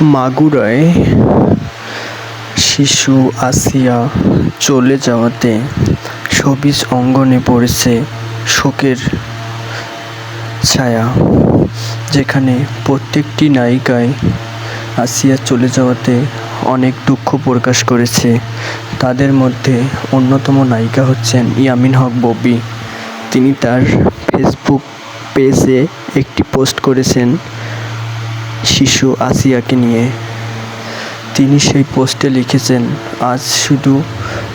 মাগুরায় শিশু আসিয়া চলে যাওয়াতে শোবিজ অঙ্গনে পড়েছে শোকের ছায়া। যেখানে প্রত্যেকটি নায়িকায় আসিয়া চলে যাওয়াতে অনেক দুঃখ প্রকাশ করেছে। তাদের মধ্যে অন্যতম নায়িকা হচ্ছেন ইয়ামিন হক ববি। তিনি তার ফেসবুক পেজে একটি পোস্ট করেছেন শিশু আসিয়াকে নিয়ে। তিনি সেই পোস্টে লিখেছেন, আজ শুধু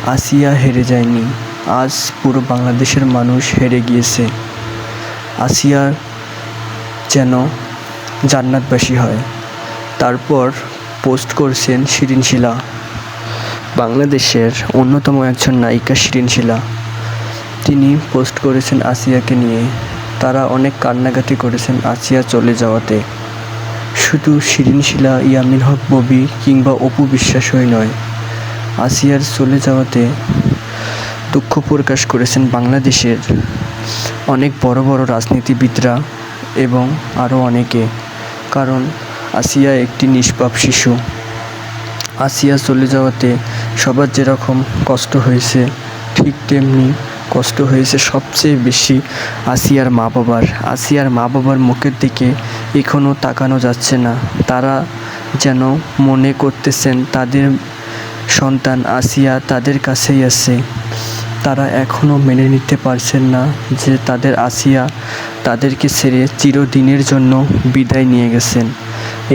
আসিয়া হেরে যায়নি, আজ পুরো বাংলাদেশের মানুষ হেরে গিয়েছে। আসিয়ার যেন জান্নাতবাসী হয়। তারপর পোস্ট করছেন শিরিন শিলা বাংলাদেশের অন্যতম একজন নায়িকা শিরিন শিলা তিনি পোস্ট করেছেন আসিয়াকে নিয়ে। তারা অনেক কান্নাকাটি করেছেন আসিয়া চলে যাওয়াতে। শুধু শিরিন শিলা ইয়ামিন হক, ববি কিংবা অপু বিশ্বাসই নয়, আসিয়ার চলে যাওয়াতে দুঃখ প্রকাশ করেছেন বাংলাদেশের অনেক বড় বড় রাজনীতিবিদরা এবং আরও অনেকে, কারণ আসিয়া একটি নিষ্পাপ শিশু। আসিয়া চলে যাওয়াতে সবার যেরকম কষ্ট হয়েছে, ঠিক তেমনি কষ্ট হয়েছে সবচেয়ে বেশি আসিয়ার মা বাবার। আসিয়ার মা বাবার মুখের দিকে এখনও তাকানো যাচ্ছে না। তারা যেন মনে করতেছেন তাদের সন্তান আসিয়া তাদের কাছেই আছে। তারা এখনও মেনে নিতে পারছেন না যে তাদের আসিয়া তাদেরকে ছেড়ে চিরদিনের জন্য বিদায় নিয়ে গেছেন।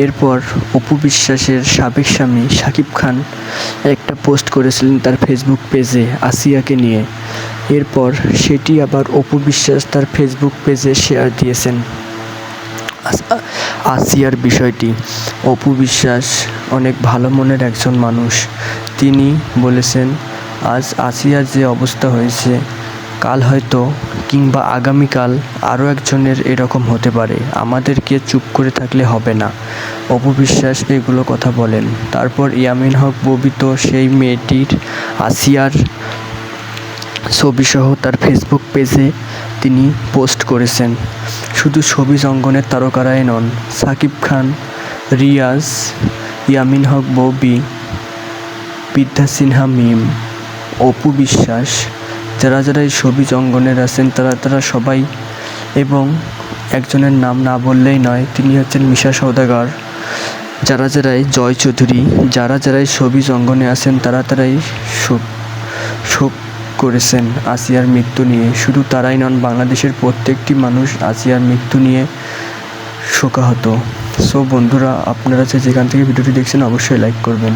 এরপর অপু বিশ্বাসের সাবেক স্বামী শাকিব খান একটা পোস্ট করেছিলেন তার ফেসবুক পেজে আসিয়াকে নিয়ে। এরপর সেটি আবার অপু বিশ্বাস তার ফেসবুক পেজে শেয়ার দিয়েছেন। আস- আসিয়ার বিষয়টি। অপু বিশ্বাস অনেক ভালো মনের একজন মানুষ। তিনি বলেছেন, আজ আসিয়ার যে অবস্থা হয়েছে, কাল হয়তো কিংবা আগামীকাল আরও একজনের এরকম হতে পারে। আমাদেরকে চুপ করে থাকলে হবে না। অপু বিশ্বাস এগুলো কথা বলেন। তারপর ইয়ামিন হক ববি তো সেই মেয়েটির আসিয়ার ছবিসহ তার ফেসবুক পেজে তিনি পোস্ট করেছেন। শুধু ছবি অঙ্গনের তারকারাই নন, সাকিব খান, রিয়াজ, ইয়ামিন হক ববি, বিদ্যা সিনহা মিম, অপু বিশ্বাস, যারা যারা এই ছবি অঙ্গনের আছেন তারা তারা সবাই এবং একজনের নাম না বললেই নয়, তিনি হচ্ছেন মিশা সওদাগর। যারা যারাই জয় চৌধুরী, যারা যারাই ছবি অঙ্গনে আছেন তারা তারাই শোক শোক করেছেন আসিয়ার মৃত্যু নিয়ে। শুধু তারাই নন, বাংলাদেশের প্রত্যেকটি মানুষ আসিয়ার মৃত্যু নিয়ে শোকাহত। সো বন্ধুরা, আপনারা যেখান থেকে ভিডিওটি দেখছেন, অবশ্যই লাইক করবেন।